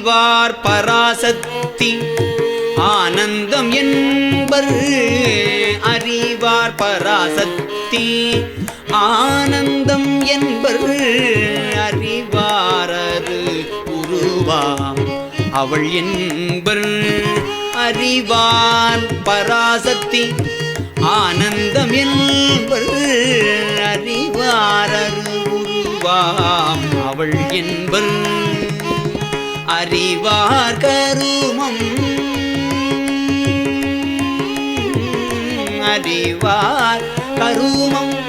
அறிவார் பராசக்தி ஆனந்தம் என்பர். அறிவார் பராசக்தி ஆனந்தம் என்பர். அறிவாரது உருவாம் அவள் என்பர். அறிவார் பராசக்தி ஆனந்தம் என்பர். அறிவாரது உருவாம் அவள் என்பர். அறிவார் கருமம். அறிவார் கருமம்.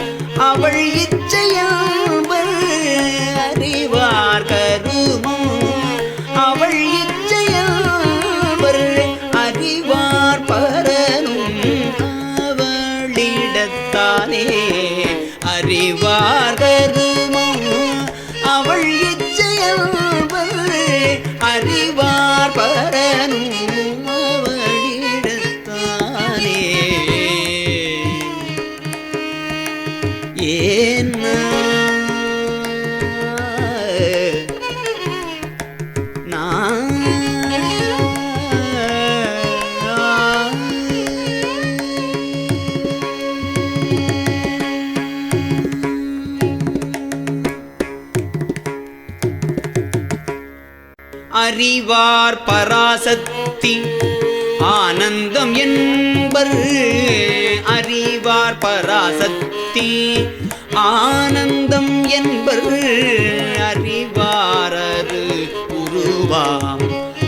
அறிவார் பராசக்தி. ஆனந்தம் என்பர் அறிவார் பராசக்தி. ஆனந்தம் என்பர் அறிவாரது உருவாம்.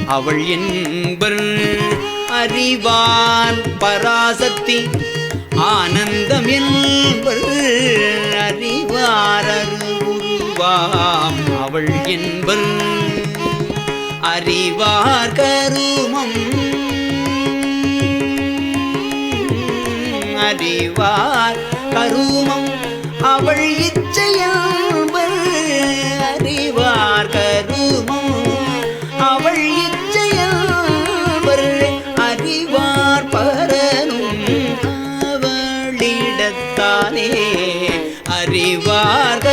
அவள் என்பர் அறிவார் பராசக்தி. ஆனந்தம் என்பர் அறிவாரது உருவாம். அவள் என்பர் அறிவார் கருமம். அறிவார் கருமம். அவள் இச்சையாவர் அறிவார் கருமம். அவள் இச்சையாவர் அறிவார் பரனும். அவளிடத்தானே அறிவார்கள்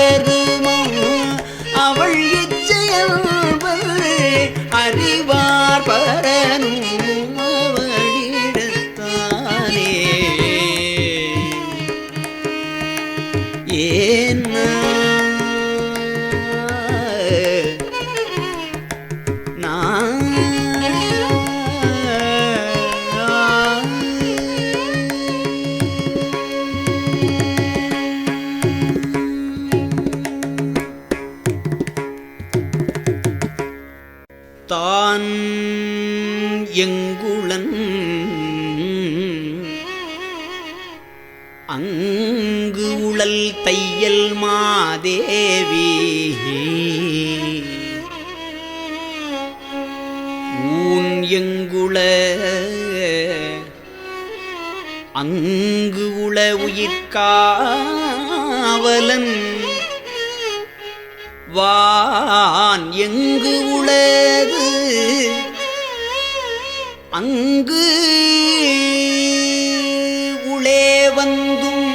வந்தும்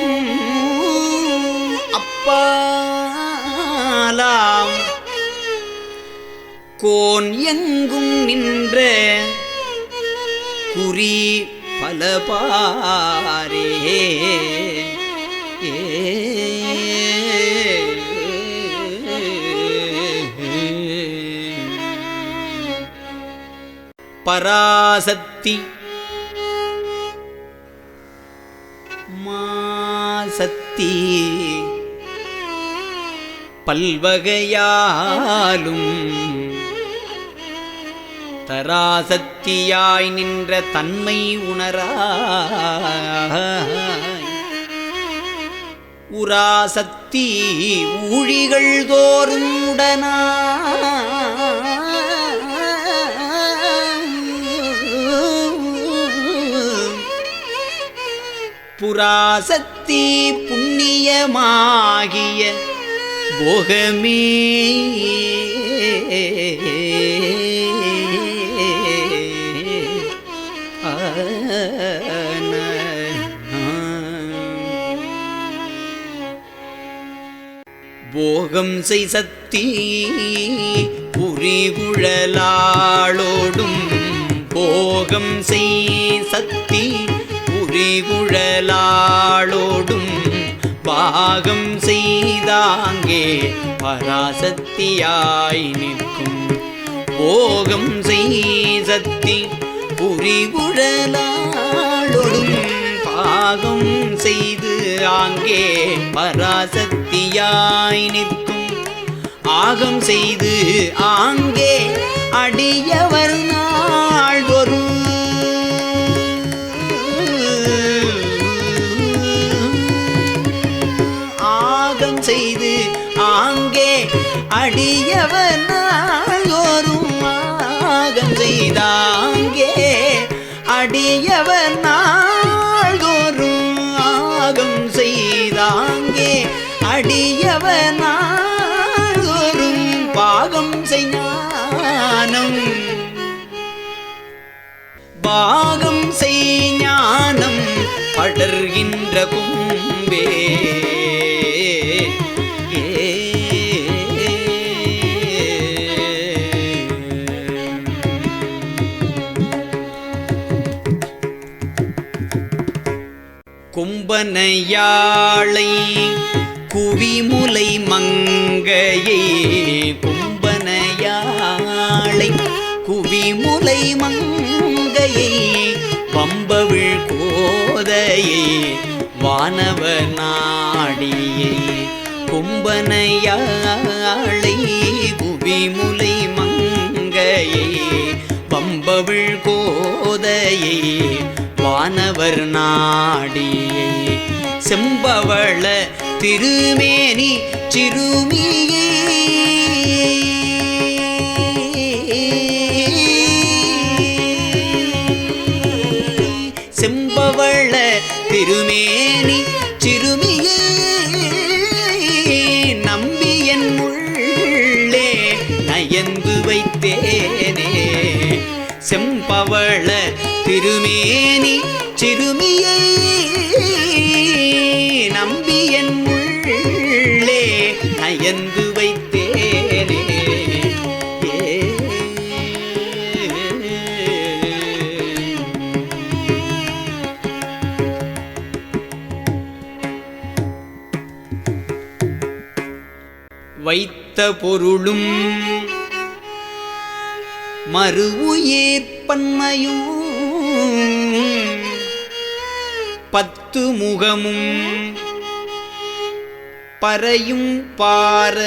அப்பாலாம் கோன் எங்கும் நின்ற குறி பலபாரே. பராசக்தி பக்தி. பல்வகையாலும் தராசக்தியாய் நின்ற தன்மை உணராய். உராசக்தி ஊழிகள் தோறும் உடனா புராசக்தி புண்ணியமாகிய போகமே. போகம் செய் சக்தி புரிகுழலாளோடும் போகம் செய் சக்தி புரிகுழலாளோடும் பாகம் செய்தாங்கே பராசக்தியாய் நிற்கும். போகம் செய்தி சக்தி பாகம் செய்து ஆங்கே பராசக்தியாய் நிற்கும். ஆகம் செய்து ஆங்கே அடியவர் நான் அடியவர் நாள்தோறும் ஆகம் செய்தாங்கே. அடியவர் நாள்தோறும் ஆகம் செய்தாங்கே. அடியவர் நாள்தோறும் பாகம் செய்ஞானம். பாகம் செய்ஞானம் படர்கின்ற கும்பே. கும்பனையாளை குவிமுலை மங்கையே கும்பனையாளை குவிமுலை மங்கையை பம்பவிழ் கோதையே வானவ நாடியே கும்பனையாளை குவிமுலை மங்கையே பம்பவிழ் கோதையே வானவர் நாடியை செம்பவள திருமேனி சிறுமியே. செம்பவள திருமேனி சிறுமியே. நம்பி என் உள்ளே நயந்து வைத்தேனே. செம்பவள திருமேனி வைத்த பொருளும் மறு உயிர் பத்து முகமும் பறையும் பார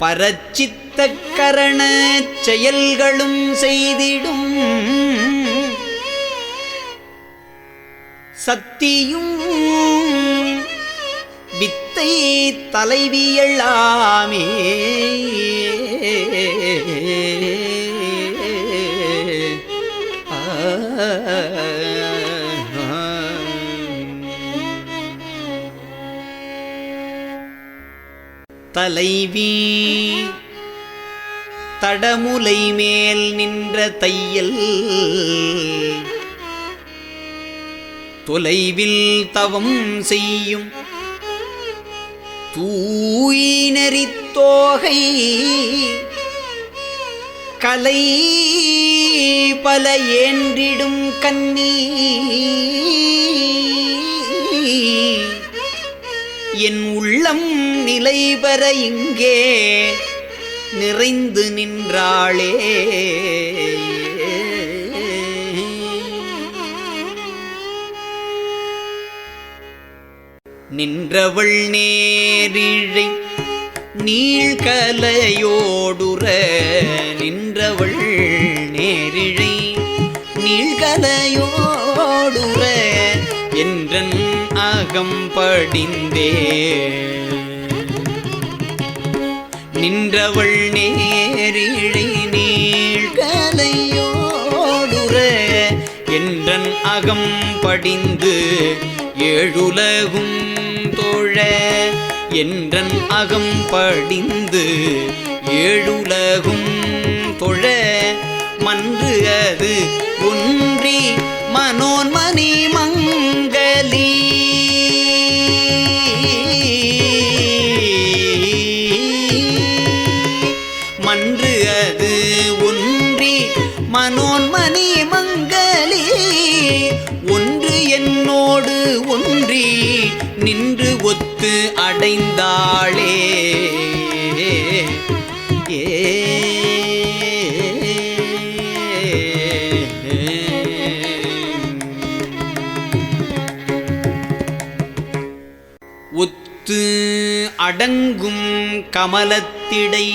பரச்சித்த கரண செயல்களும் செய்திடும். சக்தியும் வித்தை தலைவியலாமே தலைவி தடமுலை மேல் நின்ற தையல் தொலைவில் தவம் செய்யும் தூயினரித்தோகை கலை பல ஏன்றிடும் கன்னி என் உள்ளம் நிலை பெற இங்கே நிறைந்து நின்றாளே. நின்றவள் நேரிழை நீழ்கலையோடுற நின்றவள் நேரிழை நீழ்கலையோடுற என்றன் அகம் படிந்தே. நின்றவள் நேரிழை நீழ்கலையோடுற என்றன் அகம் படிந்து ஏழுலகும் தோழ என்றன் அகம் படிந்து ஏழுலகும் தொழ மன்று அது ஒன்றி மனோன்மணி மங்க கமலத்திடை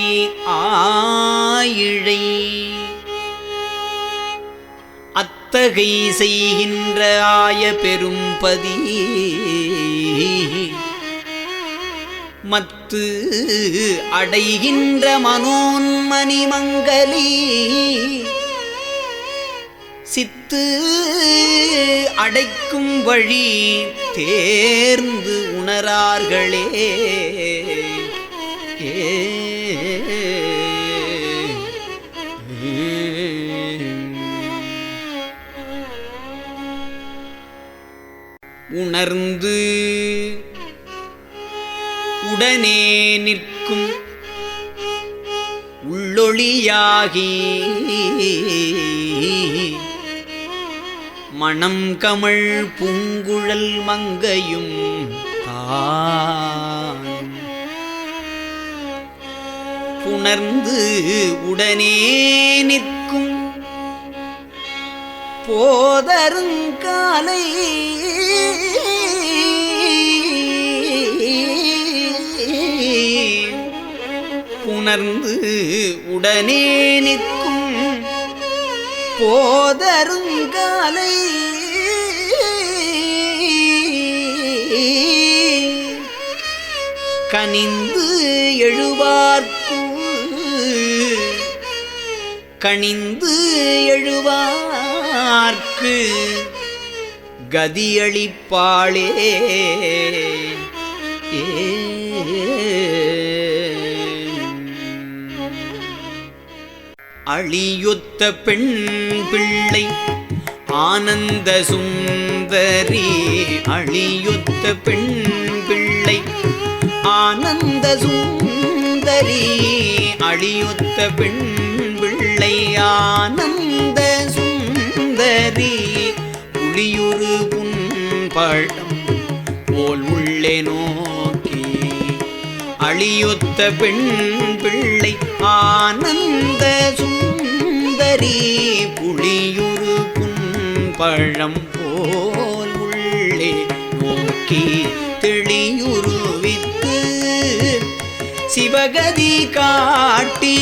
ஆயிழை. அத்தகை செய்கின்ற ஆய பெரும்பதி மத்து அடைகின்ற மனோன்மணி மங்கலி சித்து அடைக்கும் வழி தேர்ந்து உணரார்களே. உணர்ந்து உடனே நிற்கும் உள்ளொளியாகி மணம் கமழ் பூங்குழல் மங்கையும் புணர்ந்து உடனே நிற்கும் போதருங்காலை உணர்ந்து உடனே நிற்கும் போதருங்காலை கனிந்து எழுவார்க்கு கனிந்து எழுவார்க்கு கதியளிப்பாளே. ஏ அழியொத்த பெண் பிள்ளை ஆனந்த சுந்தரி அழியொத்த பெண் பிள்ளை ஆனந்த சுந்தரி அழியொத்த பெண் பிள்ளை ஆனந்த சுந்தரி. புலியுரு புண்பழம் போல் உள்ளே நோக்கி அழியொத்த பெண் பிள்ளை ஆனந்த சுந்தரி. புளியுரு புண்பழம் போல் உள்ளே நோக்கி தெளியுருவித்து சிவகதி காட்டி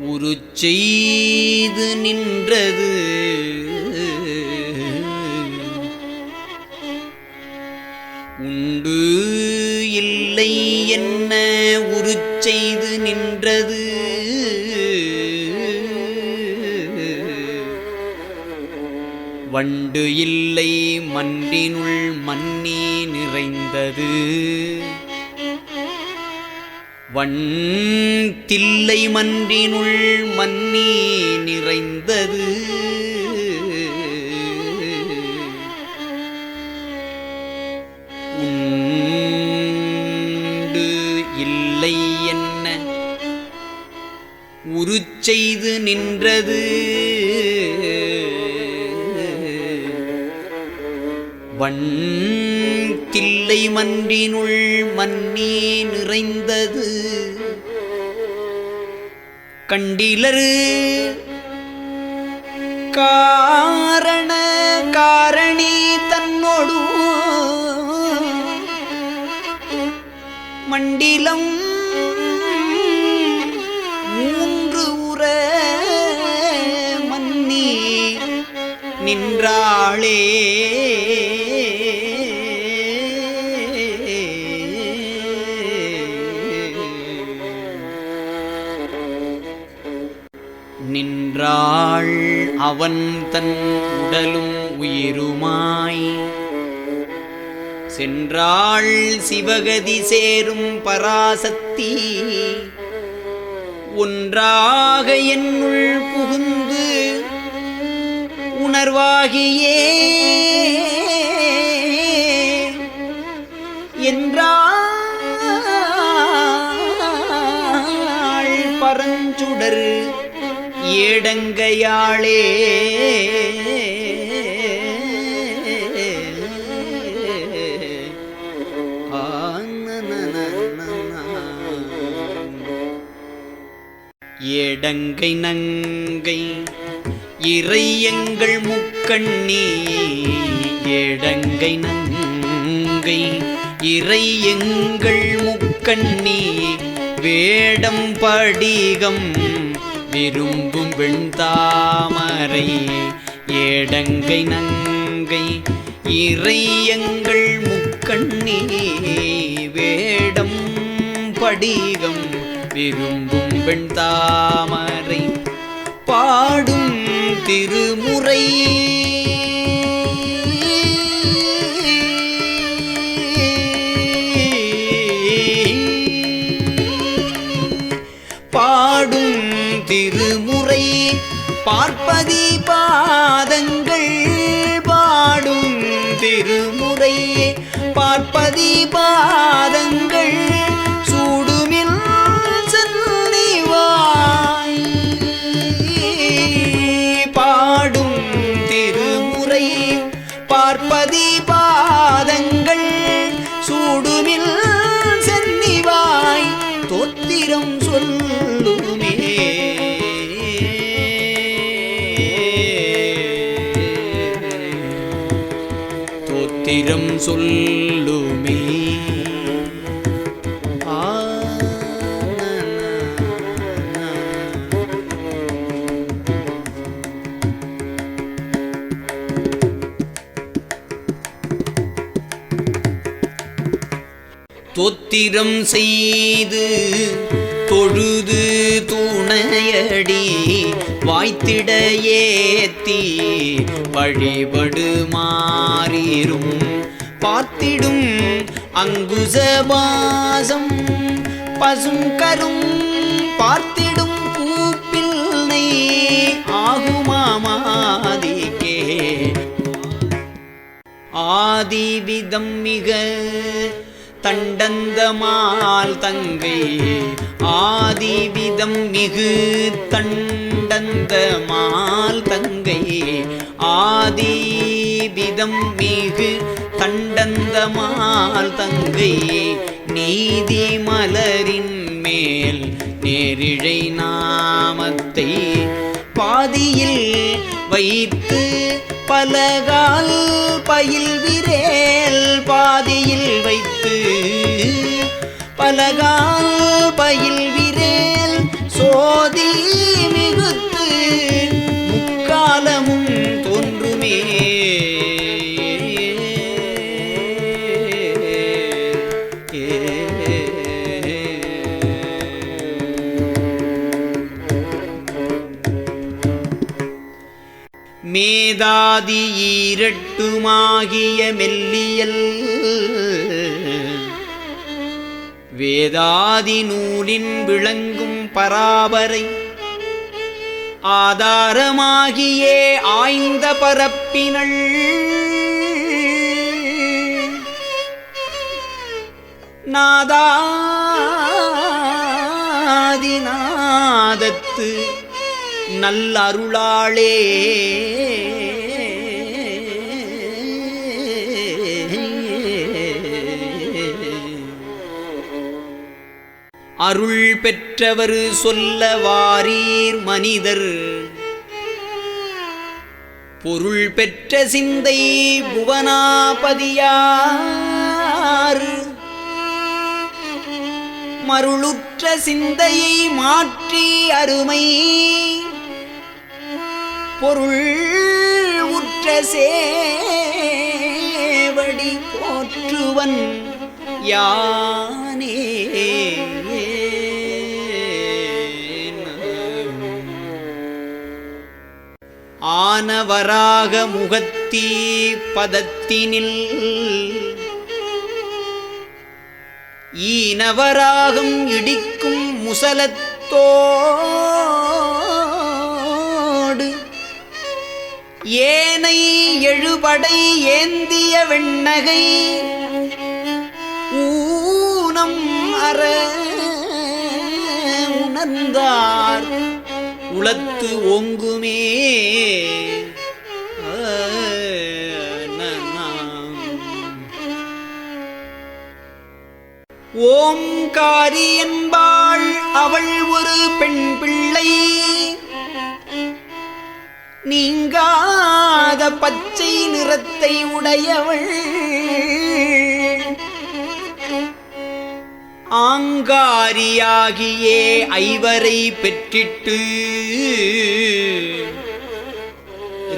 உரு செய்து நின்றது. உண்டு இல்லை என்ன உரு செய்து நின்றது. வண்டு இல்லை மன்றினுள் மன்னி நிறைந்தது. வண்தில்லை மன்றினுள் மன்னி நிறைந்தது. உண்டு இல்லை என்ன? உருச்செய்து நின்றது. வண் தில்லை மன்றினுள் மன்னி நிறைந்தது. கண்டிலரு காரண காரணி தன்னோடு. மண்டிலம் மூன்று உற மன்னி நின்றாளே. அவன் தன் உடலும் உயிருமாய். சென்றாள் சிவகதி சேரும் பராசக்தி. ஒன்றாக என்னுள் புகுந்து உணர்வாகியே. என்றால் ஏடங்கையாளே ஆ, ஏடங்கை நங்கை இறையங்கள் முக்கண்ணி. ஏடங்கை நங்கை இறையங்கள் முக்கண்ணி. வேடம் படிகம் விரும்பும் வெண்தாமரை ஏடங்கை நங்கை இறையங்கள் முக்கண்ணி வேடம் படிகம். விரும்பும் வெண்தாமரை பாடும் திருமுறை. பார்ப்பதி பாதங்கள் பாடும் திருமுறையே. பார்ப்பதி பாதங்கள் சொல்லுமே. தொத்திரம் செய்து தொழுது துணையடி வாய்த்திட ஏத்தி வழிபடு மாறீரும். பார்த்திடும் அங்குசபாசம். பசுங்கரும் பார்த்திடும் பூப்பிள்ளை ஆகுமாமாதிக்கே ஆதிவிதம் மிக தண்டந்தமால் தங்கை. ஆதிவிதம் மிகு தண்டந்தமால் தங்கை. ஆதிவிதம் மிகு தண்டந்தமால் தங்கை நீதி மலரின் மேல் நேரிழை நாமத்தை பாதியில் வைத்து பலகால் பயில் விரேல் பாதியில் வைத்து பலகால் பயில் விரேல் சோதி மேதாதி ஈரட்டுமாகிய மெல்லியல். வேதாதி நூலின் விளங்கும் பராபரை. ஆதாரமாகியே ஆய்ந்த பரப்பினள். நாதாதிநாதத்து நல்லருளாளே. அருள் பெற்றவர் சொல்ல வாரீர் மனிதர். பொருள் பெற்ற சிந்தை புவனாபதியார். மருளுற்ற சிந்தையை மாற்றி அருமை. பொருள் உற்ற சேவடி போற்றுவன் யார்? ஆனவராக முகத்தீ பதத்தினில் ஈனவராகும் இடிக்கும் முசலத்தோடு ஏனை எழுபடை ஏந்திய வெண்ணகை ஊனம் அற உணர்ந்தார். உளத்து ஓங்குமே. ஓம்காரி என்பாள் அவள் ஒரு பெண் பிள்ளை. நீங்காத பச்சை நிறத்தை உடையவள். ஆங்காரியாகியே ஐவரை பெற்றிட்டு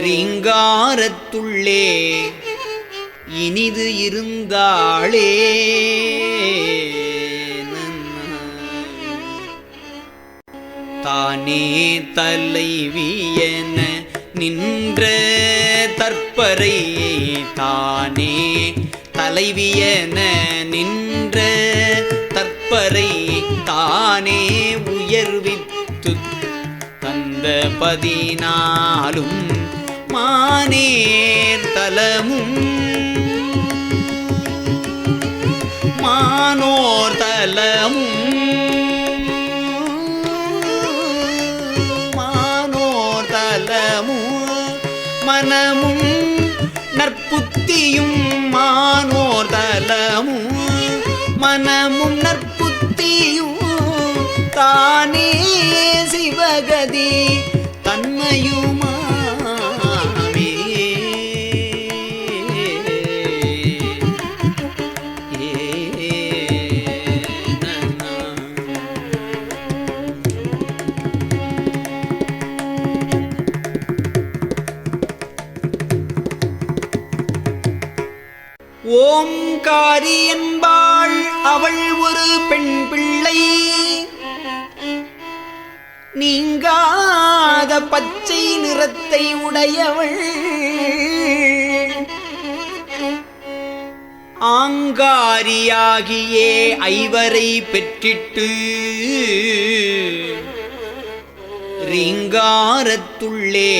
ரீங்காரத்துள்ளே இனிது இருந்தாளே. தானே தலைவியன நின்ற தற்பரை தானே தலைவியன நின்ற தற்பரை தானே உயர்வித்து தந்த பதினாலும் மானேர் தலமும் மானோர் தலமும் மானோர் தலமும் மனமும் நற்புத்தியும் மானோர் தலமும் மனமும் நற்பு தானே சிவகதி தன்மையுமாமே ஓம்காரி என்பாள் அவள் ஒரு பெண் பிள்ளை. நீங்காத பச்சை நிறத்தை உடையவள். ஆங்காரியாகியே ஐவரை பெற்றிட்டு ரீங்காரத்துள்ளே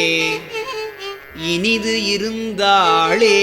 இனிது இருந்தாளே.